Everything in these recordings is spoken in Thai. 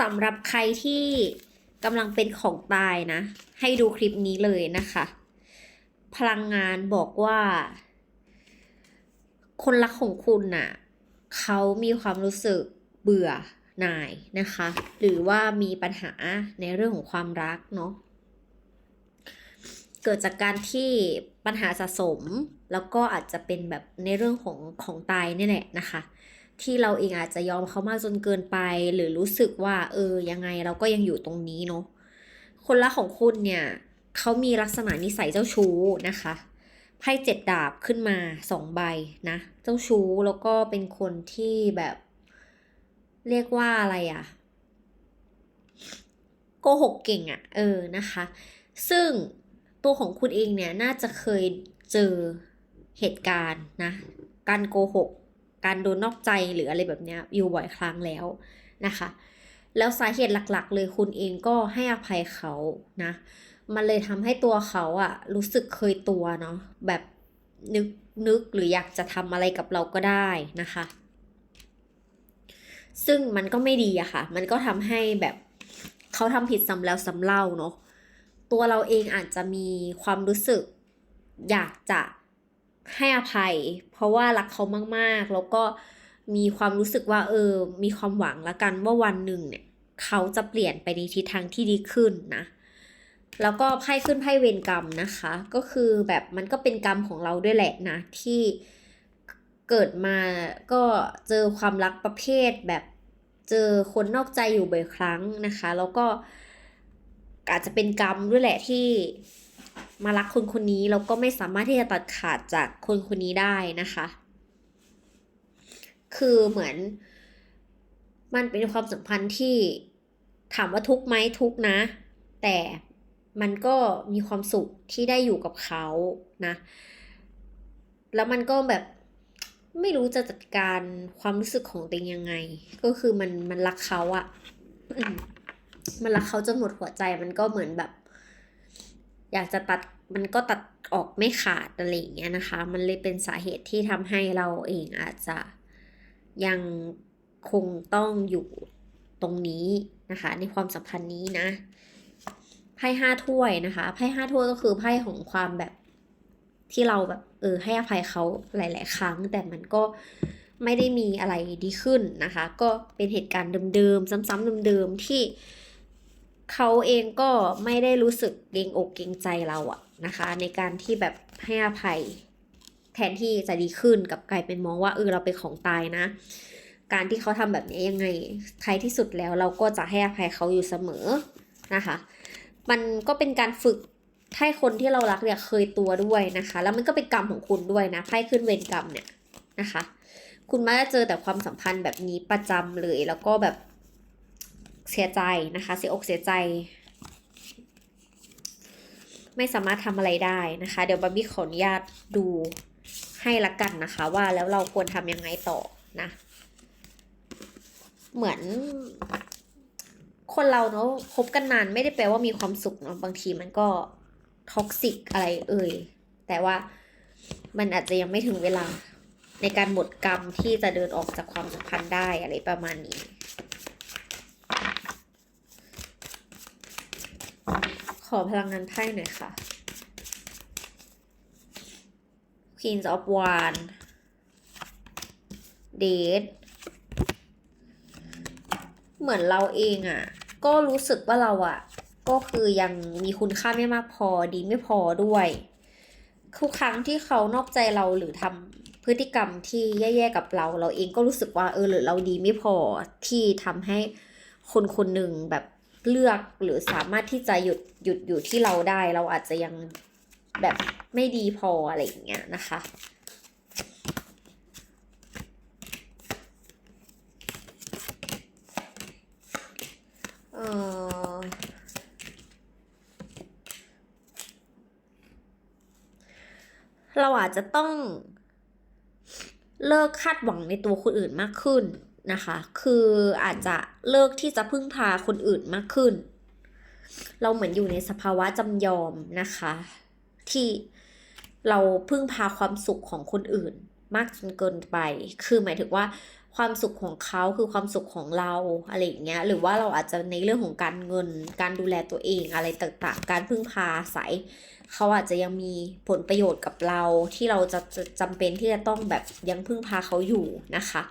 สำหรับใครที่กำลังเป็นของตายนะ ให้ดูคลิปนี้เลยนะคะ พลังงานบอกว่า คนรักของคุณน่ะเขามีความรู้สึกเบื่อหน่ายนะคะ หรือว่ามีปัญหาในเรื่องของความรักเนาะเกิดจากการที่ปัญหาสะสม แล้วก็อาจจะเป็นแบบในเรื่องของของตายนี่แหละนะคะ ที่เราเองอาจจะยอมเขามากจนเกินไป หรือรู้สึกว่า เออยังไงเราก็ยังอยู่ตรงนี้เนาะคนรักของคุณเนี่ยเขามีลักษณะนิสัยเจ้าชู้นะคะไพ่เจ็ดดาบขึ้นมาสองใบนะ เจ้าชู้แล้วก็เป็นคนที่แบบ เรียกว่าอะไรอะโกหกเก่งอะเออนะคะ ซึ่งตัวของคุณเองเนี่ยน่าจะเคยเจอเหตุการณ์นะ การโกหก การโดนนอกใจหรืออะไรแบบนี้อยู่บ่อยครั้งแล้วนะคะ แล้วสาเหตุหลักๆ เลยคุณเองก็ให้อภัยเขานะ มันเลยทำให้ตัวเขาอะรู้สึกเคยตัวเนาะแบบนึกนึกหรืออยากจะทำอะไรกับเราก็ได้นะคะ ซึ่งมันก็ไม่ดีอะค่ะ มันก็ทำให้แบบเขาทำผิดซ้ำแล้วซ้ำเล่าเนาะตัวเราเองอาจจะมีความรู้สึกอยากจะ ให้อภัย เพราะว่ารักเขามากๆ แล้วก็มีความรู้สึกว่าเออ มีความหวังละกันว่าวันหนึ่งเนี่ย เขาจะเปลี่ยนไปในทิศทางที่ดีขึ้นนะ แล้วก็ไพ่ขึ้นไพ่เวรกรรมนะคะ ก็คือแบบมันก็เป็นกรรมของเราด้วยแหละนะ ที่เกิดมาก็เจอความรักประเภทแบบเจอคนนอกใจอยู่บ่อยครั้งนะคะ แล้วก็อาจจะเป็นกรรมด้วยแหละที่ มารักคนคนนี้แล้วก็ไม่สามารถที่จะตัดขาดจากคนคนนี้ได้นะคะ คือเหมือน มันเป็นความสัมพันธ์ที่ถามว่าทุกไหมทุกนะ แต่มันก็มีความสุขที่ได้อยู่กับเขานะ แล้วมันก็แบบไม่รู้จะจัดการความรู้สึกของตัวเองยังไง ก็คือมันมันรักเขาอะมันรักเขาจนหมดหัวใจมันก็เหมือนแบบ อยากจะตัดมันก็ตัดออกไม่ขาดอะไรอย่างเงี้ยนะคะ มันเลยเป็นสาเหตุที่ทำให้เราเองอาจจะยังคงต้องอยู่ตรงนี้นะคะ ในความสัมพันธ์นี้นะไพ่ห้าถ้วยนะคะไพ่ห้าถ้วยก็คือไพ่ของความแบบที่เราแบบเออให้อภัยเขาหลาย ๆ ครั้ง แต่มันก็ไม่ได้มีอะไรดีขึ้นนะคะ ก็เป็นเหตุการณ์เดิมๆ ซ้ำๆเดิมๆที่ เขาเองก็ไม่ได้รู้สึกเกรงอกเกรงใจเราอะนะคะ ในการที่แบบให้อภัย แทนที่จะดีขึ้นกับกลายเป็นมองว่าเออเราเป็นของตายนะ การที่เขาทำแบบนี้ยังไงท้ายที่สุดแล้วเราก็จะให้อภัยเขาอยู่เสมอนะคะ มันก็เป็นการฝึกให้คนที่เรารักเนี่ยเคยตัวด้วยนะคะ แล้วมันก็เป็นกรรมของคุณด้วยนะไพ่ขึ้นเวรกรรมเนี่ยนะคะ คุณมักจะเจอแต่ความสัมพันธ์แบบนี้ประจำเลยแล้วก็แบบ เสียใจนะคะ เสียอกเสียใจ ไม่สามารถทำอะไรได้นะคะ เดี๋ยวบาร์บี้ขออนุญาตดูให้ละกันนะคะ ว่าแล้วเราควรทำยังไงต่อนะ เหมือน คนเราเนาะคบกันนานไม่ได้แปลว่ามีความสุขเนาะบางทีมันก็ท็อกซิกอะไรเอ่ยแต่ว่ามันอาจจะยังไม่ถึงเวลาในการหมดกรรมที่จะเดินออกจากความสัมพันธ์ได้อะไรประมาณนี้ ขอพลังงานไพ่หน่อยค่ะ Queen of Wands Date เหมือนเราเองอะ่ะ ก็รู้สึกว่าเราอะ่ะ ก็คือยังมีคุณค่าไม่มากพอดีไม่พอด้วยทุกครั้งที่เขานอกใจเราหรือทำพฤติกรรมที่แย่ๆกับเรา เราเองก็รู้สึกว่าเออหรือเราดีไม่พอที่ทำให้คนคนหนึ่งแบบ เลือกหรือสามารถที่จะหยุดหยุดอยู่ที่เราได้ เราอาจจะยังแบบไม่ดีพออะไรอย่างเงี้ยนะคะเออเราอาจจะต้องเลิกคาดหวังในตัวคนอื่นมากขึ้น นะคะ คืออาจจะเลิกที่จะพึ่งพาคนอื่นมากขึ้น เราเหมือนอยู่ในสภาวะจำยอมนะคะ ที่เราพึ่งพาความสุขของคนอื่นมากจนเกินไป คือหมายถึงว่าความสุขของเขาคือความสุขของเราอะไรอย่างเงี้ย หรือว่าเราอาจจะในเรื่องของการเงิน การดูแลตัวเองอะไรต่างๆ การพึ่งพาอาศัยเขาอาจจะยังมีผลประโยชน์กับเราที่เราจะจะจำเป็นที่จะต้องแบบยังพึ่งพาเขาอยู่นะคะ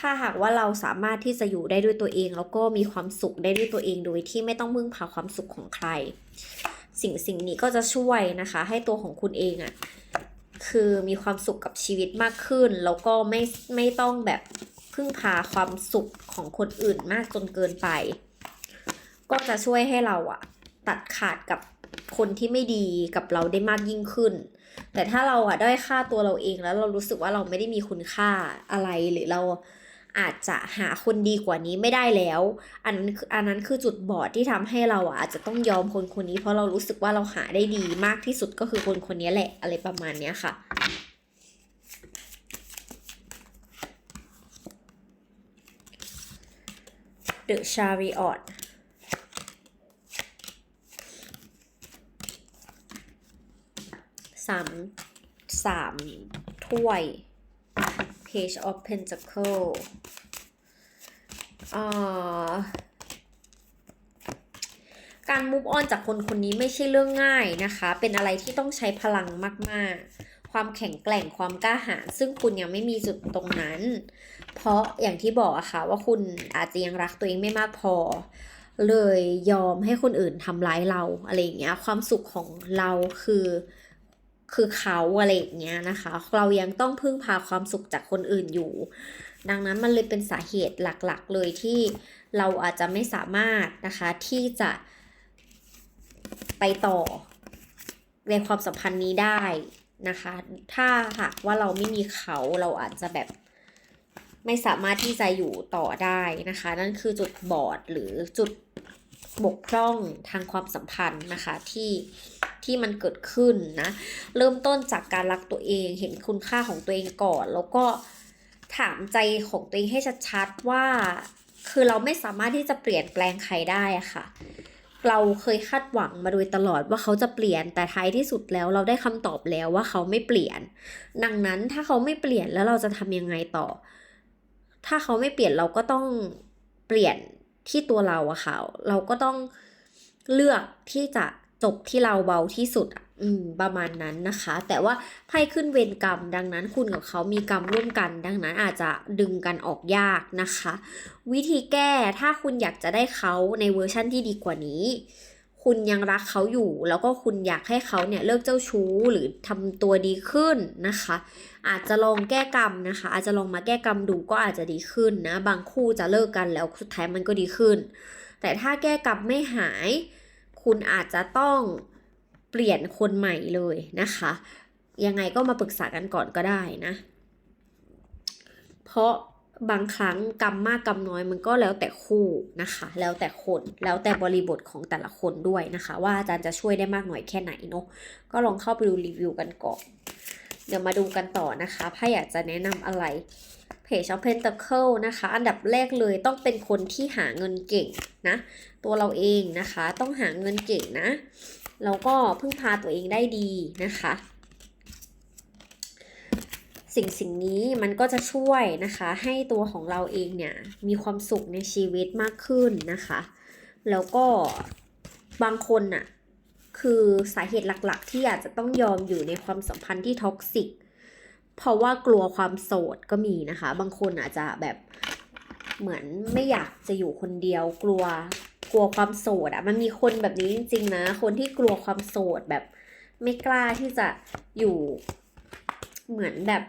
ถ้าหากว่าเราสามารถที่จะอยู่ได้ด้วยตัวเอง แล้วก็มีความสุขได้ด้วยตัวเองโดยที่ไม่ต้องพึ่งพาความสุขของใคร สิ่งสิ่งนี้ก็จะช่วยนะคะ ให้ตัวของคุณเองอะ่ะคือมีความสุขกับชีวิตมากขึ้น แล้วก็ไม่ไม่ต้องแบบพึ่งพาความสุขของคนอื่นมากจนเกินไป ก็จะช่วยให้เราอะตัดขาดกับคนที่ไม่ดีกับเราได้มากยิ่งขึ้น แต่ถ้าเราอะได้อยค่าตัวเราเองแล้วเรารู้สึกว่าเราไม่ได้มีคุณค่าอะไรหรือเรา อาจจะหาคนดีกว่านี้ไม่ได้แล้ว อันนั้นคืออันนั้นคือจุดบอดที่ทำให้เราอะอาจจะต้องยอมคนคนนี้ เพราะเรารู้สึกว่าเราหาได้ดีมากที่สุดก็คือคนคนนี้แหละอะไรประมาณเนี้ยค่ะ The Chariot สามสามถ้วย Page of Pentacle การ move on จากคนคนนี้ไม่ใช่เรื่องง่ายนะคะ เป็นอะไรที่ต้องใช้พลังมาก ๆ ความแข็งแกร่งความกล้าหาญซึ่งคุณยังไม่มีจุดตรงนั้น เพราะอย่างที่บอกอะค่ะว่าคุณอาจจะยังรักตัวเองไม่มากพอ เลยยอมให้คนอื่นทำร้ายเราอะไรอย่างเงี้ย ความสุขของเราคือ คือเขาอะไรอย่างเงี้ยนะคะ เรายังต้องพึ่งพาความสุขจากคนอื่นอยู่ ดังนั้นมันเลยเป็นสาเหตุหลักๆ เลยที่เราอาจจะไม่สามารถนะคะที่จะไปต่อในความสัมพันธ์นี้ได้นะคะ ถ้าหากว่าเราไม่มีเขาเราอาจจะแบบไม่สามารถที่จะอยู่ต่อได้นะคะ นั่นคือจุดบอดหรือจุด บกพร่องทางความสัมพันธ์นะคะที่ที่มันเกิดขึ้นนะ เริ่มต้นจากการรักตัวเองเห็นคุณค่าของตัวเองก่อน แล้วก็ถามใจของตัวเองให้ชัดๆว่า คือเราไม่สามารถที่จะเปลี่ยนแปลงใครได้อะค่ะ เราเคยคาดหวังมาโดยตลอดว่าเขาจะเปลี่ยนแต่ท้ายที่สุดแล้วเราได้คำตอบแล้วว่าเขาไม่เปลี่ยน ดังนั้นถ้าเขาไม่เปลี่ยนแล้วเราจะทำยังไงต่อ ถ้าเขาไม่เปลี่ยนเราก็ต้องเปลี่ยน ที่ตัวเราอะค่ะ เราก็ต้องเลือกที่จะจบที่เราเบาที่สุดอืมประมาณนั้นนะคะ แต่ว่าไพ่ขึ้นเวรกรรม ดังนั้นคุณกับเขามีกรรมร่วมกัน ดังนั้นอาจจะดึงกันออกยากนะคะ วิธีแก้ถ้าคุณอยากจะได้เขาในเวอร์ชั่นที่ดีกว่านี้ คุณยังรักเขาอยู่ แล้วก็คุณอยากให้เขาเนี่ยเลิกเจ้าชู้หรือทำตัวดีขึ้นนะคะ อาจจะลองแก้กรรมนะคะ อาจจะลองมาแก้กรรมดูก็อาจจะดีขึ้นนะ บางคู่จะเลิกกันแล้วสุดท้ายมันก็ดีขึ้น แต่ถ้าแก้กรรมไม่หาย คุณอาจจะต้องเปลี่ยนคนใหม่เลยนะคะ ยังไงก็มาปรึกษากันก่อนก็ได้นะ เพราะ บางครั้งกรรมมากกรรมน้อยมันก็แล้วแต่คู่นะคะ แล้วแต่คนแล้วแต่บริบทของแต่ละคนด้วยนะคะ ว่าอาจารย์จะช่วยได้มากหน่อยแค่ไหนเนาะก็ลองเข้าไปดูรีวิวกันก่อนเดี๋ยวมาดูกันต่อนะคะถ้าอยากจะแนะนำอะไร Page of Pentacle นะคะ อันดับแรกเลยต้องเป็นคนที่หาเงินเก่งนะ ตัวเราเองนะคะต้องหาเงินเก่งนะแล้วก็พึ่งพาตัวเองได้ดีนะคะ สิ่งสิ่งนี้มันก็จะช่วยนะคะให้ตัวของเราเองเนี่ยมีความสุขในชีวิตมากขึ้นนะคะ แล้วก็บางคนน่ะคือสาเหตุหลักๆ ที่อาจจะต้องยอมอยู่ในความสัมพันธ์ที่ท็อกซิกเพราะว่ากลัวความโสดก็มีนะคะ บางคนอาจจะแบบเหมือนไม่อยากจะอยู่คนเดียวกลัวกลัวความโสดอะ่ะมันมีคนแบบนี้จริงๆนะ คนที่กลัวความโสดแบบไม่กล้าที่จะอยู่ เหมือนแบบ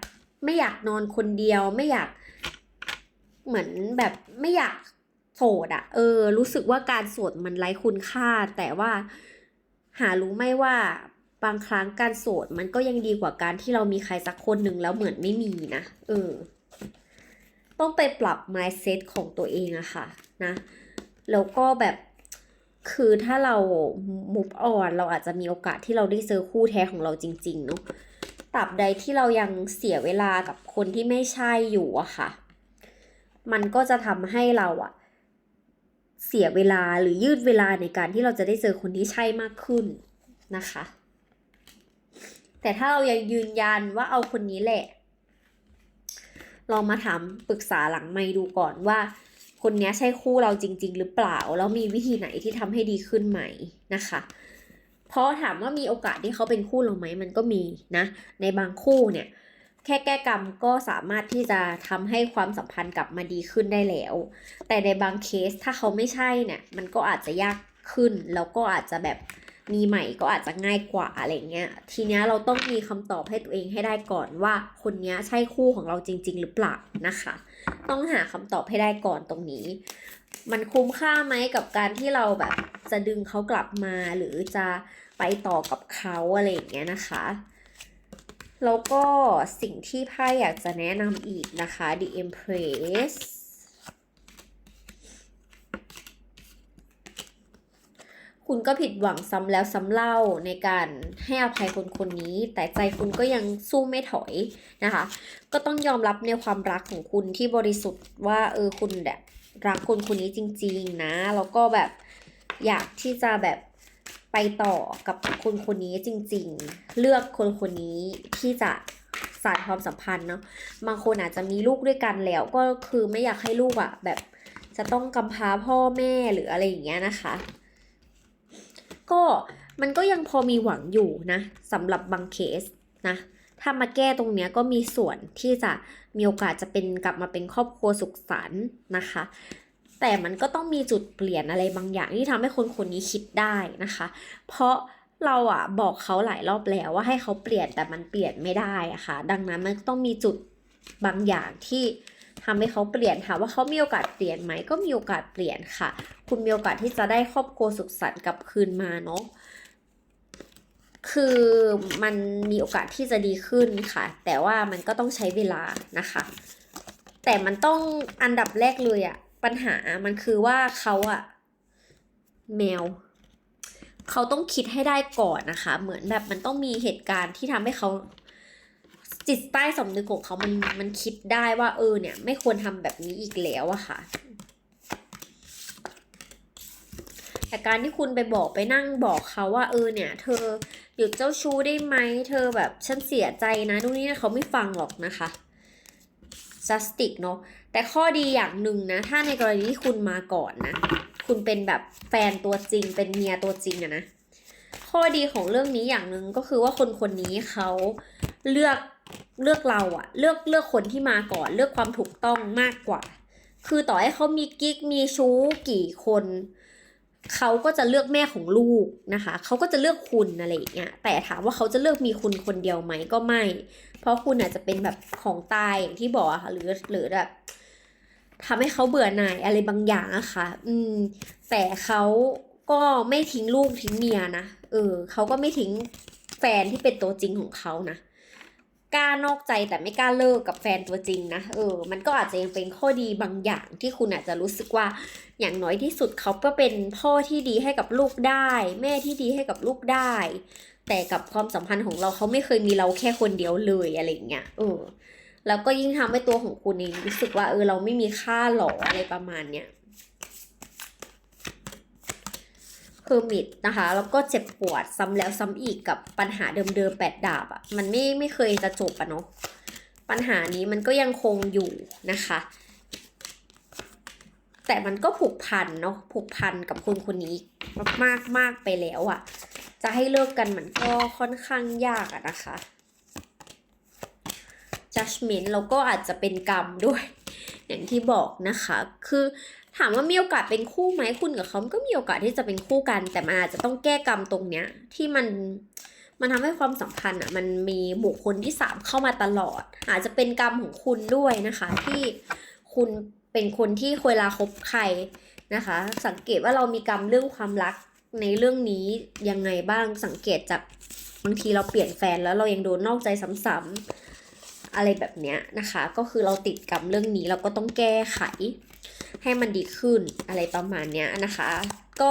ไม่อยากนอนคนเดียวไม่อยาก เหมือนแบบไม่อยากโสดอะเออ รู้สึกว่าการโสดมันไร้คุณค่า แต่ว่า หารู้ไหมว่าบางครั้งการโสดมันก็ยังดีกว่าการที่เรามีใครสักคนหนึ่งแล้วเหมือนไม่มีนะเออ ต้องไปปรับ mindset ของตัวเองอะค่ะ นะ แล้วก็แบบคือถ้าเรา move on เราอาจจะมีโอกาสที่เราได้เจอคู่แท้ของเราจริง ๆ เนาะ ตราบใดที่เรายังเสียเวลากับคนที่ไม่ใช่อยู่อะค่ะ มันก็จะทำให้เราอะเสียเวลาหรือยืดเวลาในการที่เราจะได้เจอคนที่ใช่มากขึ้นนะคะ แต่ถ้าเรายังยืนยันว่าเอาคนนี้แหละ ลองมาถามปรึกษาหลังไม่ดูก่อนว่า คนนี้ใช่คู่เราจริง ๆ หรือเปล่า แล้วมีวิธีไหนที่ทำให้ดีขึ้นไหมนะคะ เพราะถามว่ามีโอกาสที่เขาเป็นคู่เราไหมมันก็มีนะ ในบางคู่เนี่ย แค่แก้กรรมก็สามารถที่จะทำให้ความสัมพันธ์กลับมาดีขึ้นได้แล้ว แต่ในบางเคสถ้าเขาไม่ใช่เนี่ยมันก็อาจจะยากขึ้น แล้วก็อาจจะแบบมีใหม่ก็อาจจะง่ายกว่าอะไรเงี้ย ทีเนี้ยเราต้องมีคำตอบให้ตัวเองให้ได้ก่อนว่า คนเนี้ยใช่คู่ของเราจริง ๆ หรือเปล่านะคะ ต้องหาคำตอบให้ได้ก่อนตรงนี้ มันคุ้มค่าไหมกับการที่เราแบบจะดึงเขากลับมาหรือจะไปต่อกับเขาอะไรอย่างเงี้ยนะคะ แล้วก็สิ่งที่ไพ่อยากจะแนะนำอีกนะคะ The Empress คุณก็ผิดหวังซ้ำแล้วซ้ำเล่าในการให้อภัยคนคนนี้ แต่ใจคุณก็ยังสู้ไม่ถอยนะคะ ก็ต้องยอมรับในความรักของคุณที่บริสุทธิ์ว่าเออคุณแบบรักคนคนนี้จริง ๆ นะแล้วก็แบบอยากที่จะแบบไปต่อกับคนคนนี้จริง ๆ เลือกคนคนนี้ที่จะสานความสัมพันธ์เนาะบางคนอาจจะมีลูกด้วยกันแล้วก็คือไม่อยากให้ลูกอะ่ะแบบจะต้องกำพร้าพ่อแม่หรืออะไรอย่างเงี้ยนะคะ ก็มันก็ยังพอมีหวังอยู่นะสำหรับบางเคสนะถ้ามาแก้ตรงเนี้ยก็มีส่วนที่จะมีโอกาสจะเป็นกลับมาเป็นครอบครัวสุขสันต์นะคะ แต่มันก็ต้องมีจุดเปลี่ยนอะไรบางอย่างที่ทำให้คนคนนี้คิดได้นะคะ เพราะเราอะบอกเขาหลายรอบแล้วว่าให้เขาเปลี่ยนแต่มันเปลี่ยนไม่ได้อะค่ะ ดังนั้นมันต้องมีจุดบางอย่างที่ ทำให้เขาเปลี่ยนถามว่าเขามีโอกาสเปลี่ยนไหมก็มีโอกาสเปลี่ยนค่ะ คุณมีโอกาสที่จะได้ครอบครัวสุขสันต์กลับคืนมาเนาะคือมันมีโอกาสที่จะดีขึ้นค่ะ แต่ว่ามันก็ต้องใช้เวลานะคะ แต่มันต้องอันดับแรกเลยอะปัญหามันคือว่าเขาอะแมว เขาต้องคิดให้ได้ก่อนนะคะ เหมือนแบบมันต้องมีเหตุการณ์ที่ทำให้เขา จิตใต้สำนึกของเขามันมันคิดได้ว่าเออเนี่ย ไม่ควรทำแบบนี้อีกแล้วอะค่ะ แต่การที่คุณไปบอกไปนั่งบอกเขาว่าเออเนี่ย เธอหยุดเจ้าชู้ได้ไหมเธอแบบฉันเสียใจนะนู่นนี่เขาไม่ฟังหรอกนะคะ justice เนาะแต่ข้อดีอย่างหนึ่งนะ ถ้าในกรณีที่คุณมาก่อนนะ คุณเป็นแบบแฟนตัวจริง เป็นเมียตัวจริงอะนะ ข้อดีของเรื่องนี้อย่างหนึ่งก็คือว่าคนคนนี้เขาเลือก เลือกเราอะเลือกเลือกคนที่มาก่อน เลือกความถูกต้องมากกว่า คือต่อให้เขามีกิ๊กมีชู้กี่คนเขาก็จะเลือกแม่ของลูกนะคะ เขาก็จะเลือกคุณอะไรอย่างเงี้ย แต่ถามว่าเขาจะเลือกมีคุณคนเดียวไหมก็ไม่ เพราะคุณอาจจะเป็นแบบของตายอย่างที่บอกอะค่ะ หรือหรือแบบทำให้เขาเบื่อหน่ายอะไรบางอย่างอะค่ะ อืม แต่เขาก็ไม่ทิ้งลูกทิ้งเมียนะ เออ เขาก็ไม่ทิ้งแฟนที่เป็นตัวจริงของเขานะ กล้านอกใจแต่ไม่กล้าเลิกกับแฟนตัวจริงนะเออ มันก็อาจจะยังเป็นข้อดีบางอย่างที่คุณอาจจะรู้สึกว่าอย่างน้อยที่สุดเขาก็เป็นพ่อที่ดีให้กับลูกได้ แม่ที่ดีให้กับลูกได้ แต่กับความสัมพันธ์ของเราเขาไม่เคยมีเราแค่คนเดียวเลยอะไรอย่างเงี้ยเออแล้วก็ยิ่งทำให้ตัวของคุณเองรู้สึกว่าเออเราไม่มีค่าหรออะไรประมาณเนี้ยเพ อร์มิดนะคะ แล้วก็เจ็บปวดซ้ำแล้วซ้ำอีกกับปัญหาเดิมๆแปดดาบอะ่ะ มันไม่ไม่เคยจะจบอะเนาะ ปัญหานี้มันก็ยังคงอยู่นะคะ แต่มันก็ผูกพันเนาะ ผูกพันกับคนคนนี้มากมากไปแล้วอะ่ะ จะให้เลิกกันมันก็ค่อนข้างยากอะนะคะ judgment แล้วก็อาจจะเป็นกรรมด้วย อย่างที่บอกนะคะ คือามว่ามีโอกาสเป็นคู่ไหมคุณกับเขาก็มีโอกาสที่จะเป็นคู่กัน แต่มันอาจจะต้องแก้กรรมตรงเนี้ย ที่มันมันทำให้ความสัมพันธ์อะมันมีบุคคลที่สามเข้ามาตลอด อาจจะเป็นกรรมของคุณด้วยนะคะ ที่คุณเป็นคนที่เวลาคบใครนะคะ สังเกตว่าเรามีกรรมเรื่องความรักในเรื่องนี้ยังไงบ้างสังเกตจากบางทีเราเปลี่ยนแฟนแล้วเรายังโดนนอกใจซ้ำๆอะไรแบบเนี้ยนะคะ ก็คือเราติดกรรมเรื่องนี้เราก็ต้องแก้ไข ให้มันดีขึ้นอะไรประมาณเนี้ยนะคะ ก็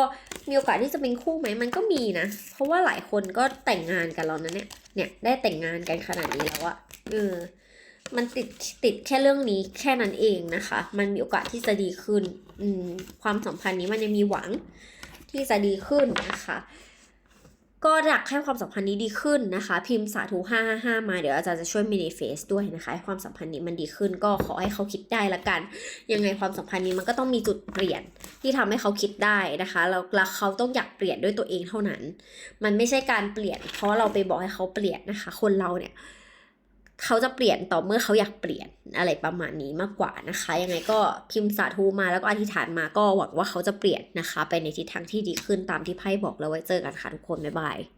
มีโอกาสที่จะเป็นคู่ไหมมันก็มีนะ เพราะว่าหลายคนก็แต่งงานกันแล้วนะเนี่ยเนี่ยได้แต่งงานกันขนาดนี้แล้วอะเออมันติดติดแค่เรื่องนี้แค่นั้นเองนะคะ มันมีโอกาสที่จะดีขึ้น อืมความสัมพันธ์นี้มันยังมีหวังที่จะดีขึ้นนะคะ ก็อยากให้ความสัมพันธ์นี้ดีขึ้นนะคะ พิมพ์สาธุ555 มาเดี๋ยวอาจารย์จะช่วยมินิเฟสด้วยนะคะให้ความสัมพันธ์นี้มันดีขึ้น ก็ขอให้เขาคิดได้ละกัน ยังไงความสัมพันธ์นี้มันก็ต้องมีจุดเปลี่ยนที่ทำให้เขาคิดได้นะคะแล้วแล้วเขาต้องอยากเปลี่ยนด้วยตัวเองเท่านั้น มันไม่ใช่การเปลี่ยน เพราะเราไปบอกให้เขาเปลี่ยนนะคะ คนเราเนี่ย เขาจะเปลี่ยนต่อเมื่อเขาอยากเปลี่ยนอะไรประมาณนี้มากกว่านะคะ ยังไงก็พิมพ์สาธุมาแล้วก็อธิษฐานมาก็หวังว่าเขาจะเปลี่ยนนะคะ ไปในทิศทางที่ดีขึ้นตามที่ไพ่บอกแล้วไว้เจอกันค่ะทุกคนบ๊ายบาย